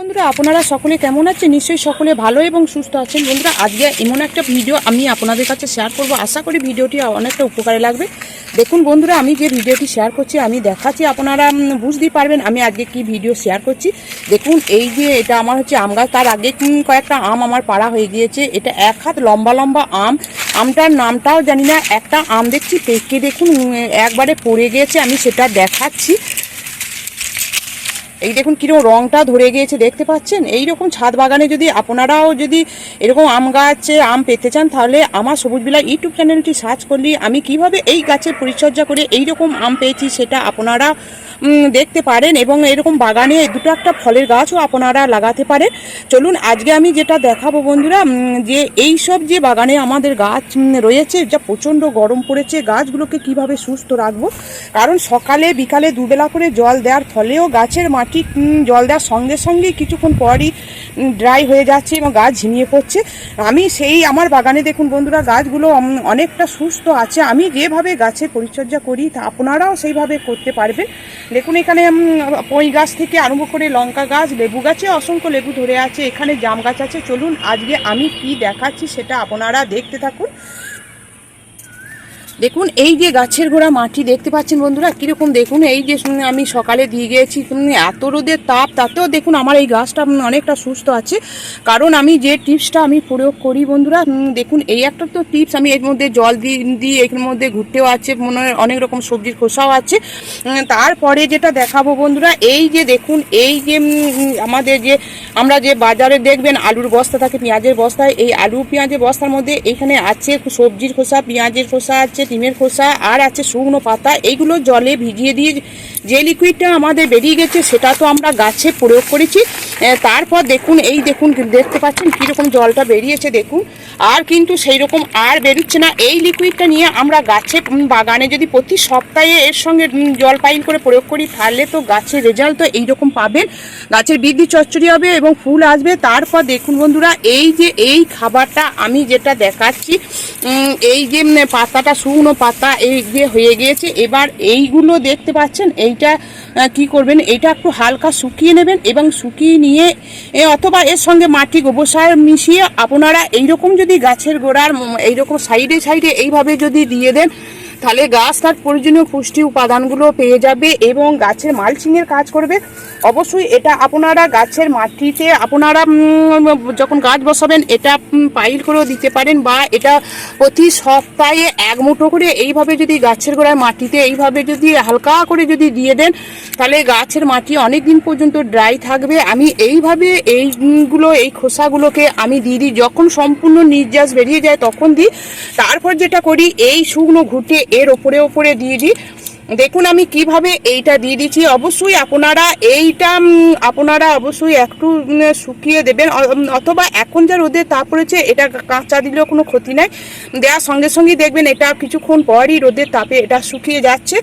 বন্ধুরা, আপনারা সকলে কেমন আছেন? নিশ্চয়ই সকলে ভালো এবং সুস্থ আছেন। বন্ধুরা, আজকে এমন একটা ভিডিও আমি আপনাদের কাছে শেয়ার করব। আশা করি ভিডিওটি অনেকটা উপকারে লাগবে। দেখুন বন্ধুরা, আমি যে ভিডিওটি শেয়ার করছি, আমি দেখাচ্ছি, আপনারা বুঝতেই পারবেন আমি আজকে কি ভিডিও শেয়ার করছি। দেখুন, এই যে এটা আমার হচ্ছে আম গাছ। তার আগে কয়েকটা আম আমার পাড়া হয়ে গিয়েছে। এটা এক হাত লম্বা লম্বা আম। আমটার নামটাও জানি না। একটা আম দেখছি, পেকে দেখুন একবারে পড়ে গিয়েছে। আমি সেটা দেখাচ্ছি। এই দেখুন কীরকম রংটা ধরে গিয়েছে, দেখতে পাচ্ছেন? এই রকম ছাদ বাগানে যদি আপনারাও যদি এরকম আম গাছে আম পেতে চান, তাহলে আমার সবুজ বিলা ইউটিউব চ্যানেলটি সার্চ করলে আমি কীভাবে এই গাছের পরিচর্যা করে এই রকম আম পেয়েছি সেটা আপনারা দেখতে পারেন এবং এরকম বাগানে দুটো একটা ফলের গাছও আপনারা লাগাতে পারেন। চলুন, আজকে আমি যেটা দেখাবো বন্ধুরা যে এই সব যে বাগানে আমাদের গাছ রয়েছে, যা প্রচণ্ড গরম পড়েছে, গাছগুলোকে কীভাবে সুস্থ রাখব? কারণ সকালে, বিকালে দুবেলা করে জল দেওয়ার ফলেও গাছের মাটি জল দেওয়ার সঙ্গে সঙ্গে কিছুক্ষণ পরই ড্রাই হয়ে যাচ্ছে এবং গাছ ঝিমিয়ে পড়ছে। আমি সেই আমার বাগানে দেখুন বন্ধুরা, গাছগুলো অনেকটা সুস্থ আছে। আমি যেভাবে গাছের পরিচর্যা করি, তা আপনারাও সেইভাবে করতে পারবেন। দেখুন, এখানে পঁই গাছ থেকে আরম্ভ করে লঙ্কা গাছ, লেবু গাছে অসংখ্য লেবু ধরে আছে, এখানে জাম গাছ আছে। চলুন, আজকে আমি কি দেখাচ্ছি সেটা আপনারা দেখতে থাকুন। দেখুন এই যে গাছের গোড়া মাটি দেখতে পাচ্ছেন বন্ধুরা কীরকম দেখুন এই যে উম, আমি সকালে দিয়ে গিয়েছি এত রোদের তাপ তাতেও দেখুন আমার এই গাছটা অনেকটা সুস্থ আছে। কারণ আমি যে টিপসটা আমি প্রয়োগ করি বন্ধুরা দেখুন এই একটা তো টিপস আমি এর মধ্যে জল দিই দিই এর মধ্যে ঘুরতেও আছে মনে হয় অনেক রকম সবজির খোসাও আছে। তারপরে যেটা দেখাবো বন্ধুরা এই যে দেখুন এই যে আমাদের যে আমরা যে বাজারে দেখবেন আলুর বস্তা থাকে পেঁয়াজের বস্তায় এই আলু পেঁয়াজের বস্তার মধ্যে এখানে আছে সবজির খোসা পেঁয়াজের খোসা আছে ডিমের খোসা, আর আছে শুকনো পাতা এইগুলো জলে ভিজিয়ে দিয়ে যে লিকুইডটা আমাদের বেরিয়ে গেছে সেটা তো আমরা গাছে প্রয়োগ করেছি। তারপর দেখুন, এই দেখুন, দেখতে পাচ্ছেন কীরকম জলটা বেরিয়েছে, দেখুন। আর কিন্তু সেই রকম আর বেরোচ্ছে না। এই লিকুইডটা নিয়ে আমরা গাছে বাগানে যদি প্রতি সপ্তাহে এর সঙ্গে জল পাইল করে প্রয়োগ করি, তাহলে তো গাছের রেজাল্ট তো এইরকম পাবেন। গাছের বৃদ্ধি চচ্চড়ি হবে এবং ফুল আসবে। তারপর দেখুন বন্ধুরা, এই যে, এই খাবারটা আমি যেটা দেখাচ্ছি এই যে পাতাটা শুকনো পাতা এই দিয়ে হয়ে গিয়েছে। এবার এইগুলো দেখতে পাচ্ছেন, এইটা কি করবেন এটা একটু হালকা শুকিয়ে নেবেন এবং শুকিয়ে নিয়ে অথবা এর সঙ্গে মাটি গোবর সার মিশিয়ে আপনারা এইরকম যদি গাছের গোড়ার এইরকম সাইডে সাইডে এইভাবে যদি দিয়ে দেন তাহলে গাছ তার প্রয়োজনীয় পুষ্টি উপাদানগুলো পেয়ে যাবে এবং গাছের মালচিংয়ের কাজ করবে। অবশ্যই এটা আপনারা গাছের মাটিতে আপনারা যখন গাছ বসাবেন এটা পাইল করেও দিতে পারেন বা এটা প্রতি সপ্তাহে এক মুঠো করে এইভাবে যদি গাছের গোড়ায় মাটিতে এইভাবে যদি হালকা করে যদি দিয়ে দেন, তাহলে গাছের মাটি অনেক দিন পর্যন্ত ড্রাই থাকবে। আমি এইভাবে এইগুলো, এই খোসাগুলোকে আমি দিয়ে দিই। যখন সম্পূর্ণ নির্যাস বেরিয়ে যায় তখন দিই। তারপর যেটা করি, এই শুকনো ঘুটে এর ওপরে ওপরে দিয়ে দিই। দেখুন আমি কীভাবে এইটা দিয়ে দিচ্ছি। অবশ্যই আপনারা এইটা আপনারা অবশ্যই একটু শুকিয়ে দেবেন। অথবা এখন যা রোদের তাপ পড়েছে, এটা কাঁচা দিলেও কোনো ক্ষতি নাই। দেওয়ার সঙ্গে সঙ্গে দেখবেন এটা কিছুক্ষণ পরই রোদের তাপে এটা শুকিয়ে যাচ্ছে।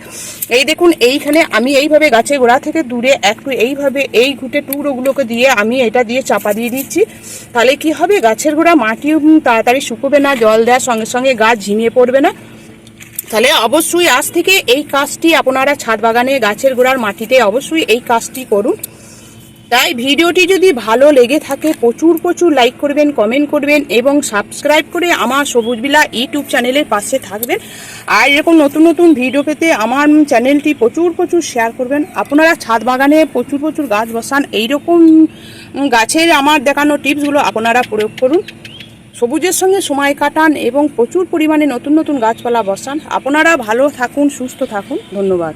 এই দেখুন, এইখানে আমি এইভাবে গাছের গোড়া থেকে দূরে একটু এইভাবে এই ঘুটে টুকরোগুলোকে দিয়ে আমি এটা দিয়ে চাপা দিয়ে দিচ্ছি। তাহলে কি হবে? গাছের গোড়া মাটি তাড়াতাড়ি শুকোবে না, জল দেওয়ার সঙ্গে সঙ্গে গাছ ঝিমিয়ে পড়বে না। তাহলে অবশ্যই আজ থেকে এই কাজটি আপনারা ছাদ বাগানে গাছের গোড়ার মাটিতে অবশ্যই এই কাজটি করুন। তাই ভিডিওটি যদি ভালো লেগে থাকে, প্রচুর প্রচুর লাইক করবেন, কমেন্ট করবেন এবং সাবস্ক্রাইব করে আমার সবুজবিলা ইউটিউব চ্যানেলের পাশে থাকবেন। আর এরকম নতুন নতুন ভিডিও পেতে আমার চ্যানেলটি প্রচুর প্রচুর শেয়ার করবেন। আপনারা ছাদ বাগানে প্রচুর প্রচুর গাছ বসান, এইরকম গাছের আমার দেখানো টিপসগুলো আপনারা প্রয়োগ করুন। সবুজের সঙ্গে সময় কাটান এবং প্রচুর পরিমাণে নতুন নতুন গাছপালা বসান। আপনারা ভালো থাকুন, সুস্থ থাকুন। ধন্যবাদ।